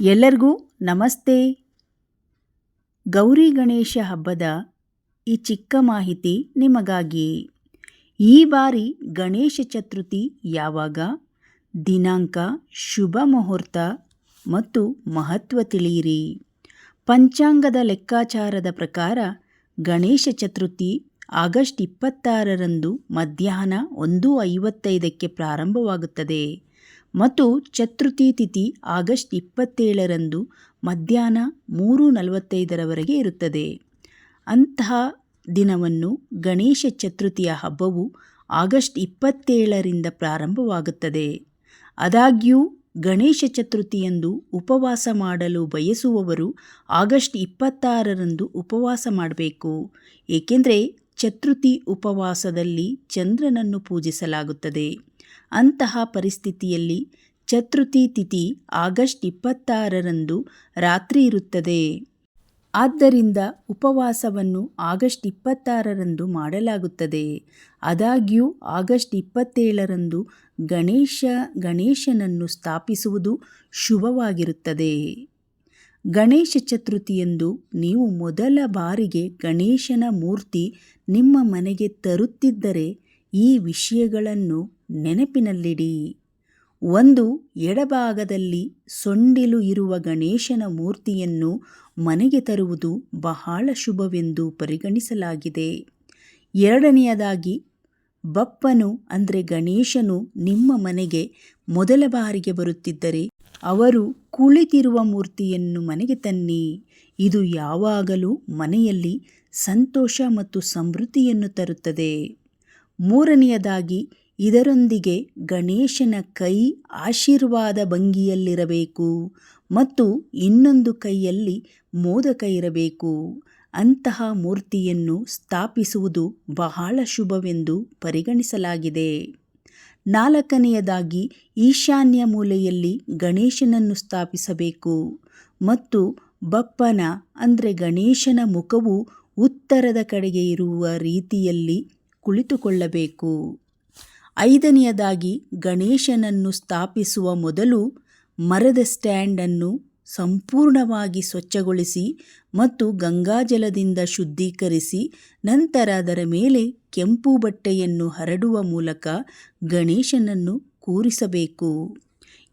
ಎಲ್ಲರಿಗೂ ನಮಸ್ತೆ. ಗೌರಿ ಗಣೇಶ ಹಬ್ಬದ ಈ ಚಿಕ್ಕ ಮಾಹಿತಿ ನಿಮಗಾಗಿ. ಈ ಬಾರಿ ಗಣೇಶ ಚತುರ್ಥಿ ಯಾವಾಗ? ದಿನಾಂಕ, ಶುಭ ಮುಹೂರ್ತ ಮತ್ತು ಮಹತ್ವ ತಿಳಿಯಿರಿ. ಪಂಚಾಂಗದ ಲೆಕ್ಕಾಚಾರದ ಪ್ರಕಾರ ಗಣೇಶ ಚತುರ್ಥಿ ಆಗಸ್ಟ್ ಇಪ್ಪತ್ತಾರರಂದು ಮಧ್ಯಾಹ್ನ ಒಂದು ಐವತ್ತೈದಕ್ಕೆ ಪ್ರಾರಂಭವಾಗುತ್ತದೆ. ಮತ್ತು ಚತುರ್ಥಿ ತಿಥಿ ಆಗಸ್ಟ್ ಇಪ್ಪತ್ತೇಳರಂದು ಮಧ್ಯಾಹ್ನ ಮೂರು ನಲವತ್ತೈದರವರೆಗೆ ಇರುತ್ತದೆ. ಅಂತಹ ದಿನವನ್ನು ಗಣೇಶ ಚತುರ್ಥಿಯ ಹಬ್ಬವು ಆಗಸ್ಟ್ ಇಪ್ಪತ್ತೇಳರಿಂದ ಪ್ರಾರಂಭವಾಗುತ್ತದೆ. ಆದಾಗ್ಯೂ, ಗಣೇಶ ಚತುರ್ಥಿಯಂದು ಉಪವಾಸ ಮಾಡಲು ಬಯಸುವವರು ಆಗಸ್ಟ್ ಇಪ್ಪತ್ತಾರರಂದು ಉಪವಾಸ ಮಾಡಬೇಕು. ಏಕೆಂದರೆ, ಚತುರ್ಥಿ ಉಪವಾಸದಲ್ಲಿ ಚಂದ್ರನನ್ನು ಪೂಜಿಸಲಾಗುತ್ತದೆ. ಅಂತಹ ಪರಿಸ್ಥಿತಿಯಲ್ಲಿ ಚತುರ್ಥಿ ತಿಥಿ ಆಗಸ್ಟ್ ಇಪ್ಪತ್ತಾರರಂದು ರಾತ್ರಿ ಇರುತ್ತದೆ. ಆದ್ದರಿಂದ ಉಪವಾಸವನ್ನು ಆಗಸ್ಟ್ ಇಪ್ಪತ್ತಾರರಂದು ಮಾಡಲಾಗುತ್ತದೆ. ಆದಾಗ್ಯೂ, ಆಗಸ್ಟ್ ಇಪ್ಪತ್ತೇಳರಂದು ಗಣೇಶ, ಗಣೇಶನನ್ನು ಸ್ಥಾಪಿಸುವುದು ಶುಭವಾಗಿರುತ್ತದೆ. ಗಣೇಶ ಚತುರ್ಥಿಯಂದು ನೀವು ಮೊದಲ ಬಾರಿಗೆ ಗಣೇಶನ ಮೂರ್ತಿ ನಿಮ್ಮ ಮನೆಗೆ ತರುತ್ತಿದ್ದರೆ ಈ ವಿಷಯಗಳನ್ನು ನೆನಪಿನಲ್ಲಿಡಿ. ಒಂದು ಎಡಭಾಗದಲ್ಲಿ ಸೊಂಡಿಲು ಇರುವ ಗಣೇಶನ ಮೂರ್ತಿಯನ್ನು ಮನೆಗೆ ತರುವುದು ಬಹಳ ಶುಭವೆಂದು ಪರಿಗಣಿಸಲಾಗಿದೆ. ಎರಡನೆಯದಾಗಿ, ಬಪ್ಪನು ಅಂದರೆ ಗಣೇಶನು ನಿಮ್ಮ ಮನೆಗೆ ಮೊದಲ ಬಾರಿಗೆ ಬರುತ್ತಿದ್ದರೆ ಅವರು ಕುಳಿತಿರುವ ಮೂರ್ತಿಯನ್ನು ಮನೆಗೆ ತನ್ನಿ. ಇದು ಯಾವಾಗಲೂ ಮನೆಯಲ್ಲಿ ಸಂತೋಷ ಮತ್ತು ಸಮೃದ್ಧಿಯನ್ನು ತರುತ್ತದೆ. ಮೂರನೆಯದಾಗಿ ಇದರೊಂದಿಗೆ ಗಣೇಶನ ಕೈ ಆಶೀರ್ವಾದ ಭಂಗಿಯಲ್ಲಿರಬೇಕು ಮತ್ತು ಇನ್ನೊಂದು ಕೈಯಲ್ಲಿ ಮೋದಕ ಇರಬೇಕು. ಅಂತಹ ಮೂರ್ತಿಯನ್ನು ಸ್ಥಾಪಿಸುವುದು ಬಹಳ ಶುಭವೆಂದು ಪರಿಗಣಿಸಲಾಗಿದೆ. ನಾಲ್ಕನೆಯದಾಗಿ ಈಶಾನ್ಯ ಮೂಲೆಯಲ್ಲಿ ಗಣೇಶನನ್ನು ಸ್ಥಾಪಿಸಬೇಕು ಮತ್ತು ಬಪ್ಪನ, ಅಂದರೆ ಗಣೇಶನ ಮುಖವು ಉತ್ತರದ ಕಡೆಗೆ ಇರುವ ರೀತಿಯಲ್ಲಿ ಕುಳಿತುಕೊಳ್ಳಬೇಕು. ಐದನೆಯದಾಗಿ ಗಣೇಶನನ್ನು ಸ್ಥಾಪಿಸುವ ಮೊದಲು ಮರದ ಸ್ಟ್ಯಾಂಡನ್ನು ಸಂಪೂರ್ಣವಾಗಿ ಸ್ವಚ್ಛಗೊಳಿಸಿ ಮತ್ತು ಗಂಗಾಜಲದಿಂದ ಶುದ್ಧೀಕರಿಸಿ ನಂತರ ಅದರ ಮೇಲೆ ಕೆಂಪು ಬಟ್ಟೆಯನ್ನು ಹರಡುವ ಮೂಲಕ ಗಣೇಶನನ್ನು ಕೂರಿಸಬೇಕು.